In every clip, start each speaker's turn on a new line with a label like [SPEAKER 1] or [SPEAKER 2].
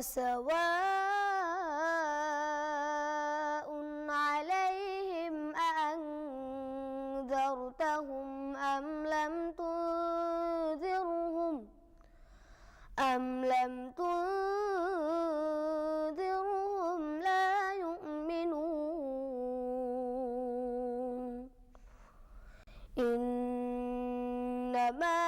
[SPEAKER 1] سواء عليهم أأنذرتهم أم لم تنذرهم؟ أم لم تنذرهم لا يؤمنون. إنما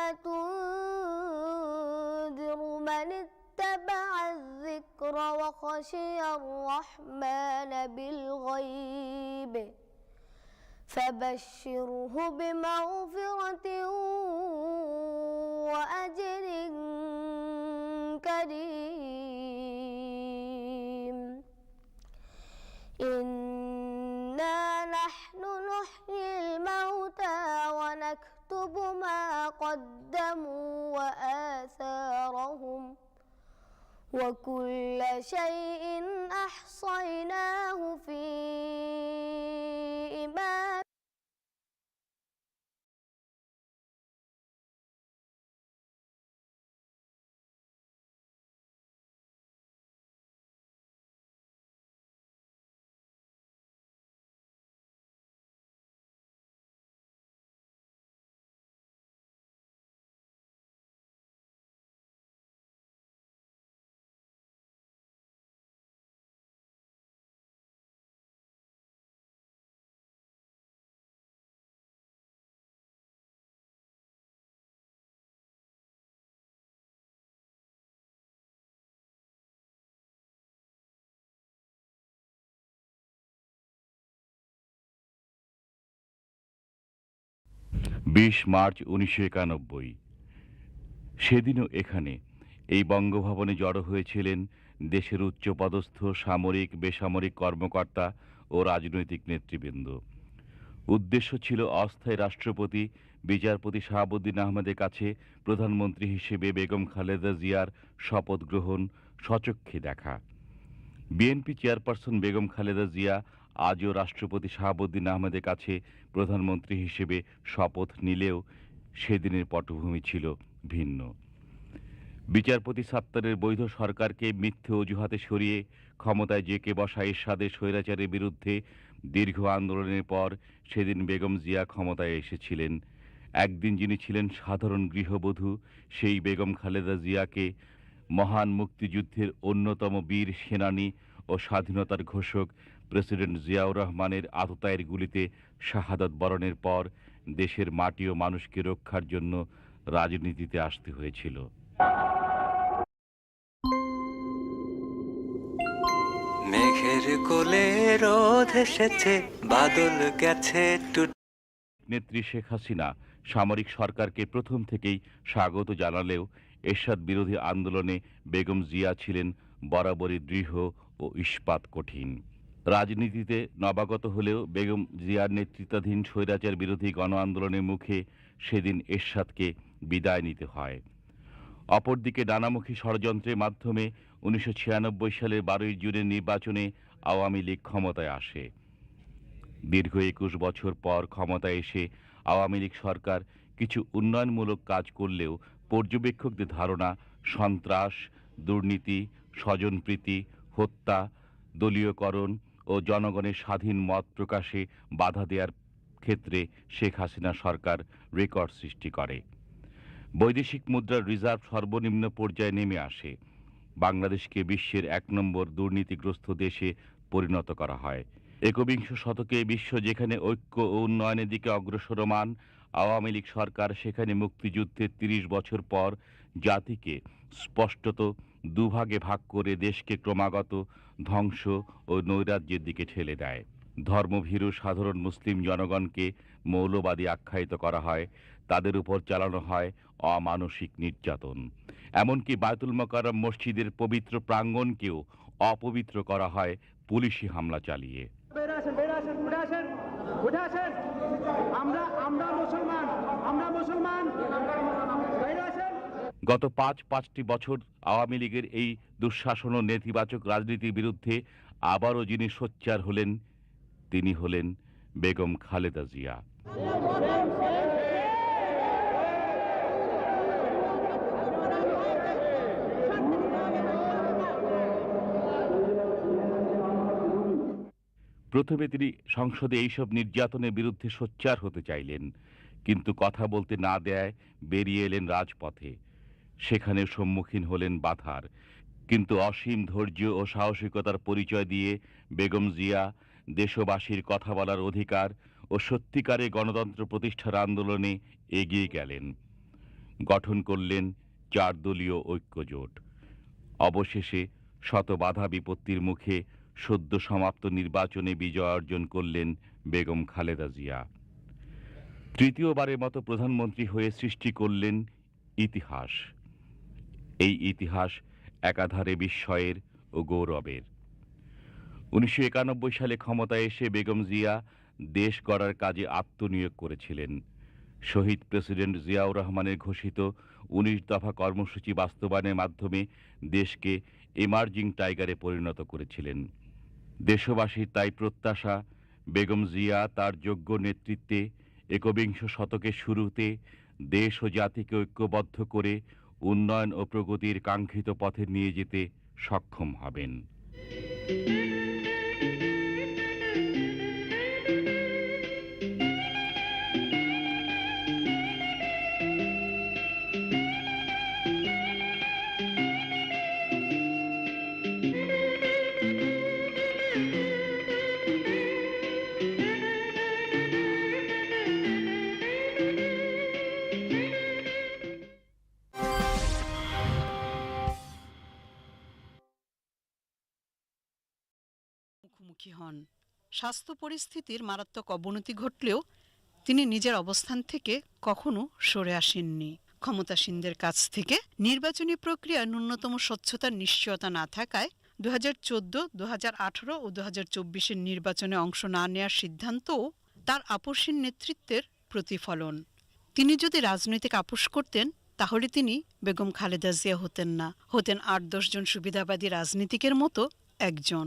[SPEAKER 1] وخشي الرحمن بالغيب فبشره بمغفرة وكل شيء أحصيناه في
[SPEAKER 2] বিশ মার্চ উনিশশো একানব্বই। সেদিনও এখানে এই বঙ্গভবনে জড়ো হয়েছিলেন দেশের উচ্চপদস্থ সামরিক, বেসামরিক কর্মকর্তা ও রাজনৈতিক নেতৃবৃন্দ। উদ্দেশ্য ছিল অস্থায়ী রাষ্ট্রপতি বিচারপতি শাহাবুদ্দিন আহমেদের কাছে প্রধানমন্ত্রী হিসেবে বেগম খালেদা জিয়ার শপথ গ্রহণ সচক্ষে দেখা। বিএনপি চেয়ারপারসন বেগম খালেদা জিয়া আজও রাষ্ট্রপতি শাহাবুদ্দিন আহমেদের কাছে প্রধানমন্ত্রী হিসেবে শপথ নিলেও সেদিনের পটভূমি ছিল ভিন্ন। বিচারপতি সাত্তারের বৈধ সরকারকে মিথ্যে অজুহাতে সরিয়ে ক্ষমতায় জেকে বসা এরশাদের স্বৈরাচারের বিরুদ্ধে দীর্ঘ আন্দোলনের পর সেদিন বেগম জিয়া ক্ষমতায় এসেছিলেন। একদিন যিনি ছিলেন সাধারণ গৃহবধূ, সেই বেগম খালেদা জিয়াকে মহান মুক্তিযুদ্ধের অন্যতম বীর সেনানী ও স্বাধীনতার ঘোষক প্রেসিডেন্ট জিয়াউর রহমানের আততায়ের গুলিতে শাহাদত বরণের পর দেশের মাটি ও মানুষকে রক্ষার জন্য রাজনীতিতে আসতে হয়েছিল।
[SPEAKER 3] মেঘের কোলে রোদ এসেছে বাদল গেছে
[SPEAKER 2] নেত্রী শেখ হাসিনা সামরিক সরকারকে প্রথম থেকেই স্বাগত জানালেও এরশাদ বিরোধী আন্দোলনে বেগম জিয়া ছিলেন বরাবরই দৃঢ় ও ইস্পাত কঠিন। রাজনীতিতে নবাগত হলেও বেগম জিয়ার নেতৃত্বাধীন স্বৈরাচার বিরোধী গণ আন্দোলনের মুখে সেদিন এরশাদকে বিদায় নিতে হয়। অপরদিকে নানামুখী ষড়যন্ত্রের মাধ্যমে উনিশশো ছিয়ানব্বই সালের বারোই জুনের নির্বাচনে আওয়ামী লীগ ক্ষমতায় আসে। দীর্ঘ একুশ বছর পর ক্ষমতায় এসে আওয়ামী লীগ সরকার কিছু উন্নয়নমূলক কাজ করলেও পর্যবেক্ষকদের ধারণা সন্ত্রাস, দুর্নীতি, স্বজনপ্রীতি, হত্যা, দলীয়করণ ও জনগণের স্বাধীন মত প্রকাশে বাধা দেওয়ার ক্ষেত্রে শেখ হাসিনা সরকার রেকর্ড সৃষ্টি করে। বৈদেশিক মুদ্রার রিজার্ভ সর্বনিম্ন পর্যায়ে নেমে আসে। বাংলাদেশকে বিশ্বের এক নম্বর দুর্নীতিগ্রস্ত দেশে পরিণত করা হয়। একবিংশ শতকে বিশ্ব যেখানে ঐক্য ও উন্নয়নের দিকে অগ্রসরমান আওয়ামী লীগ সরকার সেখানে মুক্তিযুদ্ধের তিরিশ বছর পর জাতিকে স্পষ্টত দুভাগে ভাগ করে দেশকে ক্রমাগত ধ্বংস ও নৈরাজ্যের দিকে ঠেলে দেয়। ধর্মভীরু সাধারণ মুসলিম জনগণকে মৌলবাদী আখ্যায়িত করা হয়, তাদের উপর চালানো হয় অমানসিক নির্যাতন। এমনকি বায়তুল মোকাররম মসজিদের পবিত্র প্রাঙ্গণকেও অপবিত্র করা হয় পুলিশি হামলা চালিয়ে।
[SPEAKER 4] আমরা আমরা মুসলমান আমরা মুসলমান।
[SPEAKER 2] গত পাঁচ পাঁচটি বছর আওয়ামী লীগের এই দুঃশাসন ও নেতিবাচক রাজনীতির বিরুদ্ধে আবারও যিনি সোচ্চার হলেন, তিনি হলেন বেগম খালেদা জিয়া। প্রথমে তিনি সংসদে এইসব নির্যাতনের বিরুদ্ধে সোচ্চার হতে চাইলেন, কিন্তু কথা বলতে না দেয় বেরিয়ে এলেন রাজপথে। সেখানে সম্মুখীন হলেন বাধার। কিন্তু অসীম ধৈর্য ও সাহসিকতার পরিচয় দিয়ে বেগম জিয়া দেশবাসীর কথা বলার অধিকার ও সত্যিকারে গণতন্ত্র প্রতিষ্ঠার আন্দোলনে এগিয়ে গেলেন। গঠন করলেন চার দলীয় ঐক্যজোট। অবশেষে শত বাধা বিপত্তির মুখে সদ্য সমাপ্ত নির্বাচনে বিজয় অর্জন করলেন বেগম খালেদা জিয়া। তৃতীয়বারের মতো প্রধানমন্ত্রী হয়ে সৃষ্টি করলেন ইতিহাস। এই ইতিহাস একাধারে বিস্ময়ের ও গৌরবের। উনিশশো একানব্বই সালে ক্ষমতায় এসে বেগম জিয়া দেশ গড়ার কাজে আত্মনিয়োগ করেছিলেন। শহীদ প্রেসিডেন্ট জিয়াউর রহমানের ঘোষিত উনিশ দফা কর্মসূচি বাস্তবায়নের মাধ্যমে দেশকে এমার্জিং টাইগারে পরিণত করেছিলেন। দেশবাসীর তাই প্রত্যাশা, বেগম জিয়া তার যোগ্য নেতৃত্বে একবিংশ শতকের শুরুতে দেশ ও জাতিকে ঐক্যবদ্ধ করে উন্নয়ন ও প্রগতির কাঙ্ক্ষিত পথে নিয়ে যেতে সক্ষম হবেন।
[SPEAKER 5] মুখোমুখি হন। স্বাস্থ্য পরিস্থিতির মারাত্মক অবনতি ঘটলেও তিনি নিজের অবস্থান থেকে কখনো সরে আসেননি। ক্ষমতাসীনদের কাছ থেকে নির্বাচনী প্রক্রিয়া ন্যূনতম স্বচ্ছতার নিশ্চয়তা না থাকায় দু হাজার চোদ্দ দু হাজার আঠারো ও দু হাজার চব্বিশের নির্বাচনে অংশ না নেওয়ার সিদ্ধান্তও তার আপসীন নেতৃত্বের প্রতিফলন। তিনি যদি রাজনৈতিক আপোষ করতেন, তাহলে তিনি বেগম খালেদা জিয়া হতেন না। হতেন আট দশজন সুবিধাবাদী রাজনীতিকের মতো একজন।